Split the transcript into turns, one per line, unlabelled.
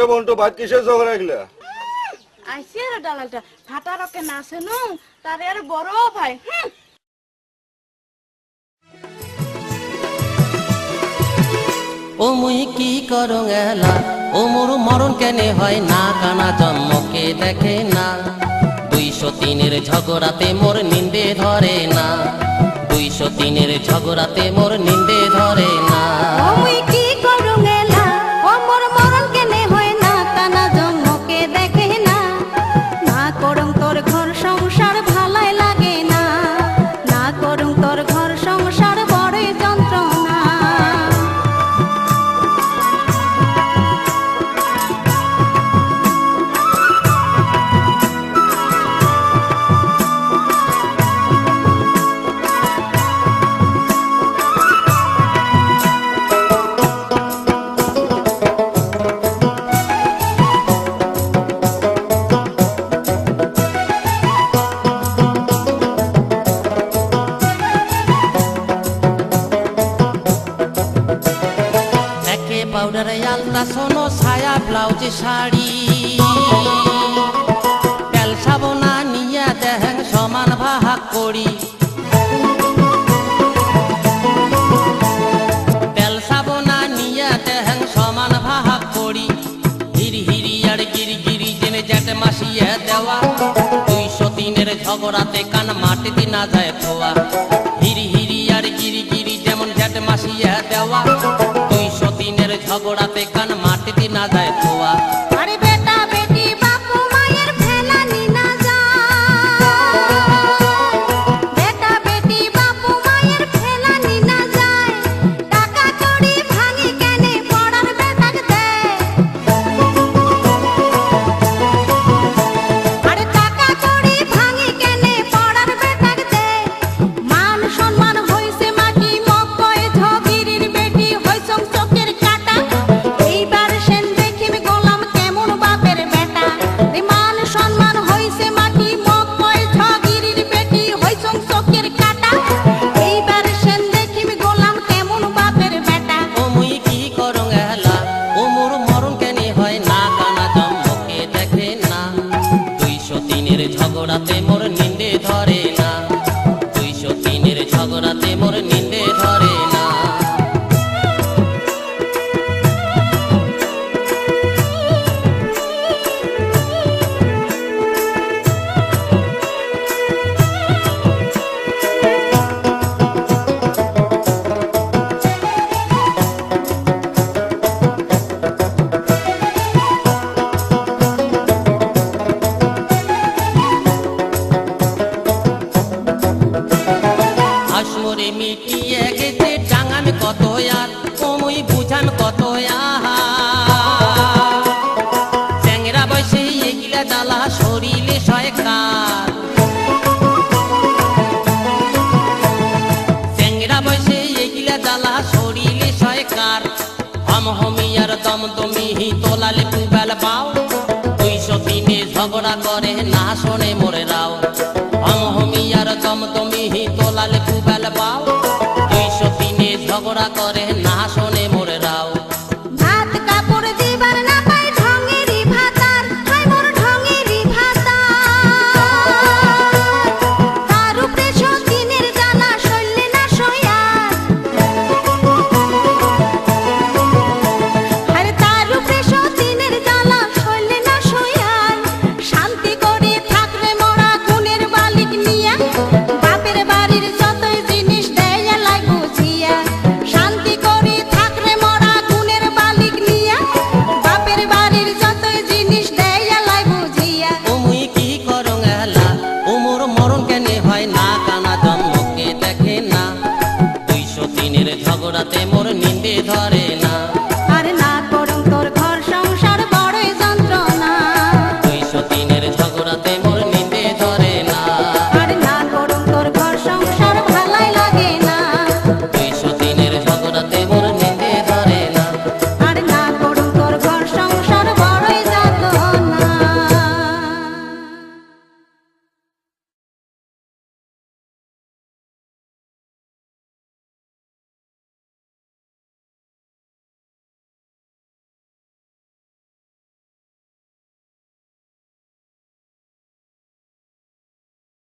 কিরে বন্টু ভাত কিসের ঝগড়া গিলা
আইসি আর দালালটা। ফাটা রকে নাচে নু তারে আর বড় ভাই হুম।
ও মুই কি করং এলা? ও মোর মরণ কেনে হয় না? কানা জন্মকে দেখে না। দুইশো তিনের ঝগড়াতে মোর নিন্দে ধরে না। দুইশো তিনের ঝগড়াতে মোর নিন্দে ধরে না।
ঘর সংসার
পাউডারে আলতা শোনো, ছায়া ব্লাউজ, শাড়ি। তেল সাবনা নিয়া দেহেন সমান ভাগ করি। তেল সাবনা নিয়া দেহেন সমান ভাগ করি। হিরি হিরি আর গিরি গিরি জেনে জ্যাট মাসিয়া দেওয়া। দুইশো তিনের ঝগড়াতে কান মাটিতে না যায় খোয়া তিনের
আর
ওমই বুঝান কত আহা। চ্যাংরা বয়সে এগিলা জ্বালা শরীরে সয়কার। চ্যাংরা বয়সে এগিলা জ্বালা শরীরে সয়কার। হম হমিয়ার দম দমি তোলালে পুবেল পাও দুইশো তিনে ঝগড়া করে না শোনে মোরে রাও। হম হমিয়ার দম দমি তোলালে পুবেল পাও ঝগড়া করে না শোনে enamórate, mo.